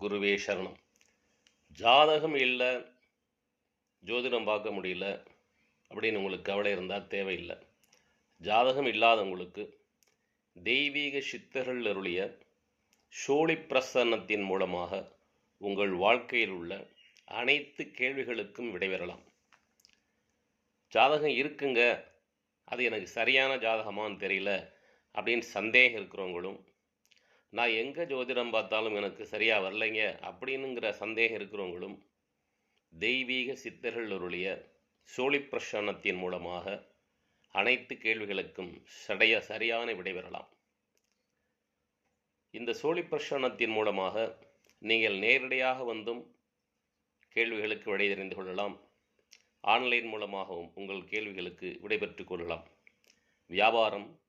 குருவே சரணம். ஜாதகம் இல்லை ஜோதிடம் பார்க்க முடியல அப்படின்னு உங்களுக்கு கவலை இருந்தால் தேவையில்லை. ஜாதகம் இல்லாதவங்களுக்கு தெய்வீக சித்தர்கள் அருளிய சோழி பிரசன்னத்தின் மூலமாக உங்கள் வாழ்க்கையில் உள்ள அனைத்து கேள்விகளுக்கும் விடைபெறலாம் ஜாதகம் இருக்குங்க. அது எனக்கு சரியான ஜாதகமான்னு தெரியல அப்படின்னு சந்தேகம் இருக்கிறவங்களும் நான் எங்கே ஜோதிடம் பார்த்தாலும் எனக்கு சரியாக வரலைங்க அப்படின்னுங்கிற சந்தேகம் இருக்கிறவங்களும் தெய்வீக சித்தர்கள் அருளிய சோழி மூலமாக அனைத்து கேள்விகளுக்கும் சடைய சரியான விடை பெறலாம். இந்த சோழி மூலமாக நீங்கள் நேரடியாக வந்தும் கேள்விகளுக்கு விடை தெரிந்து கொள்ளலாம். ஆன்லைன் மூலமாகவும் உங்கள் கேள்விகளுக்கு விடைபெற்றுக் கொள்ளலாம். வியாபாரம்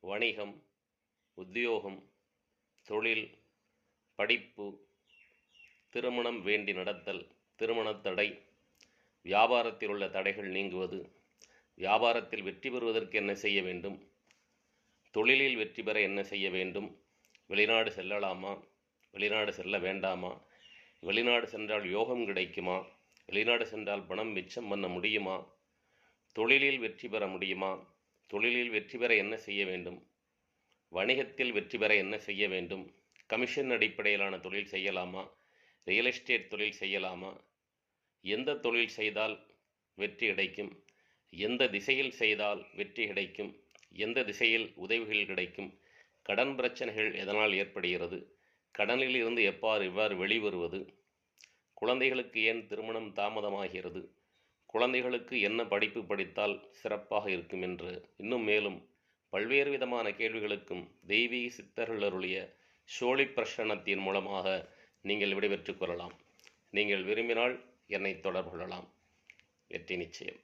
வணிகம் உத்தியோகம் தொழில் படிப்பு திருமணம் வேண்டி நடத்தல் திருமணத் தடை வியாபாரத்தில் உள்ள தடைகள் நீங்குவது வியாபாரத்தில் வெற்றி பெறுவதற்கு என்ன செய்ய வேண்டும் தொழிலில் வெற்றி பெற என்ன செய்ய வேண்டும் வெளிநாடு செல்லலாமா வெளிநாடு செல்ல வேண்டாமா வெளிநாடு சென்றால் யோகம் கிடைக்குமா வெளிநாடு சென்றால் பணம் மிச்சம் பண்ண முடியுமா தொழிலில் வெற்றி பெற முடியுமா தொழிலில் வெற்றி பெற என்ன செய்ய வேண்டும் வணிகத்தில் வெற்றி பெற என்ன செய்ய வேண்டும்? கமிஷன் அடிப்படையிலான தொழில் செய்யலாமா? ரியல் எஸ்டேட் தொழில் செய்யலாமா? எந்த தொழில் செய்தால் வெற்றி கிடைக்கும்? எந்த திசையில் செய்தால் வெற்றி கிடைக்கும்? எந்த திசையில் உதவிகள் கிடைக்கும்? கடன் பிரச்சனைகள் எதனால் ஏற்படுகிறது? கடனில் இருந்து எவ்வாறு இவ்வாறு வெளிவருவது? குழந்தைகளுக்கு ஏன் திருமணம் தாமதமாகிறது? குழந்தைகளுக்கு என்ன படிப்பு படித்தால் சிறப்பாக இருக்கும் என்று இன்னும் மேலும் பல்வேறு விதமான கேள்விகளுக்கும் தெய்வீக சித்தர்கள் அருளிய சோழி பிரசனத்தின் மூலமாக நீங்கள் விடைபெற்றுக் கொள்ளலாம். நீங்கள் விரும்பினால் என்னை தொடர்பு கொள்ளலாம். வெற்றி நிச்சயம்.